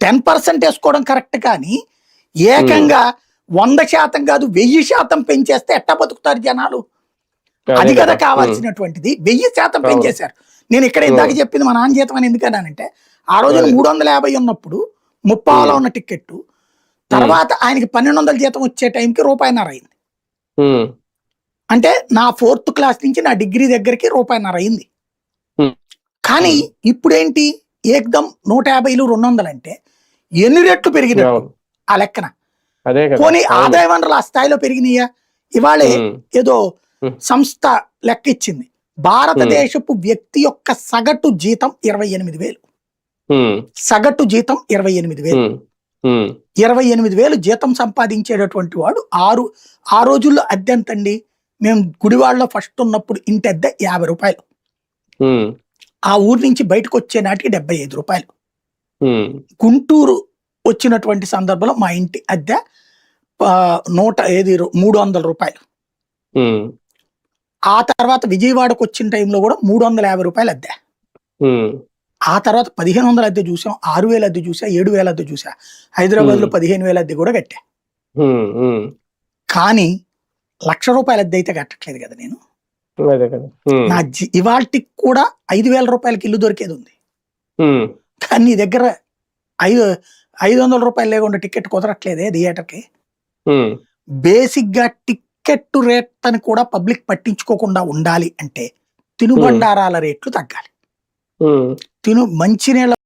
Ten percent వేసుకోవడం correct కానీ ఏకంగా వంద శాతం కాదు వెయ్యి శాతం పెంచేస్తే ఎట్టా బతుకుతారు జనాలు? అదే కదా కావాల్సినటువంటిది. వెయ్యి శాతం. పెంచేశారు. నేను ఇక్కడ ఇందాక. చెప్పింది మా నాన్న జీతం అని ఎందుకన్నానంటే ఆ అదే. మూడు వందల యాభై ఉన్నప్పుడు ముప్పావలో. ఉన్న టికెట్ తర్వాత ఆయనకి పన్నెండు వందల జీతం వచ్చే టైంకి రూపాయిన్నర అయింది. అంటే నా ఫోర్త్ క్లాస్ నుంచి నా డిగ్రీ దగ్గరికి రూపాయిన్నర అయింది. కానీ ఇప్పుడేంటి? ఏకదం నూట యాభైలు రెండు వందలు అంటే ఎన్ని రెట్లు పెరిగినట్టు? ఆ లెక్కన. పోనీ. ఆదాయ వనరులు ఆ స్థాయిలో పెరిగినాయా? ఇవాళే ఏదో. సంస్థ లెక్క ఇచ్చింది భారతదేశపు వ్యక్తి యొక్క సగటు జీతం ఇరవై ఎనిమిది వేలు. సగటు జీతం ఇరవై ఎనిమిది వేలు. ఇరవై ఎనిమిది వేలు జీతం సంపాదించేటటువంటి వాడు ఆరు ఆ రోజుల్లో అద్దె ఎంతండి మేము గుడివాడలో ఫస్ట్ ఉన్నప్పుడు ఇంటి అద్దె యాభై రూపాయలు. ఆ ఊరు నుంచి బయటకు వచ్చే నాటికి డెబ్బై ఐదు రూపాయలు. గుంటూరు వచ్చినటువంటి సందర్భంలో మా ఇంటి అద్దె నూట ఏది మూడు వందల రూపాయలు. ఆ తర్వాత విజయవాడకు వచ్చిన టైంలో కూడా మూడు వందల యాభై రూపాయలు అద్దె. ఆ తర్వాత పదిహేను వందల అద్దె చూసాం ఆరు వేల అద్దె చూసా ఏడు వేల అద్దె చూసా. హైదరాబాద్లో. పదిహేను వేల అద్దె కూడా కట్టా. కానీ లక్ష రూపాయల అద్దె అయితే కట్టట్లేదు కదా నేను. నా ఇవాళకి కూడా ఐదు వేల రూపాయలకి ఇల్లు దొరికేది ఉంది. కానీ నీ దగ్గర ఐదు ఐదు వందల రూపాయలు లేకుండా టికెట్ కుదరట్లేదే థియేటర్కి. ఉమ్, బేసిక్గా టికెట్ రేట్ అని కూడా పబ్లిక్ పట్టించుకోకుండా ఉండాలి అంటే తినుబండారాల రేట్లు తగ్గాలి. తిను మంచినీళ్ళ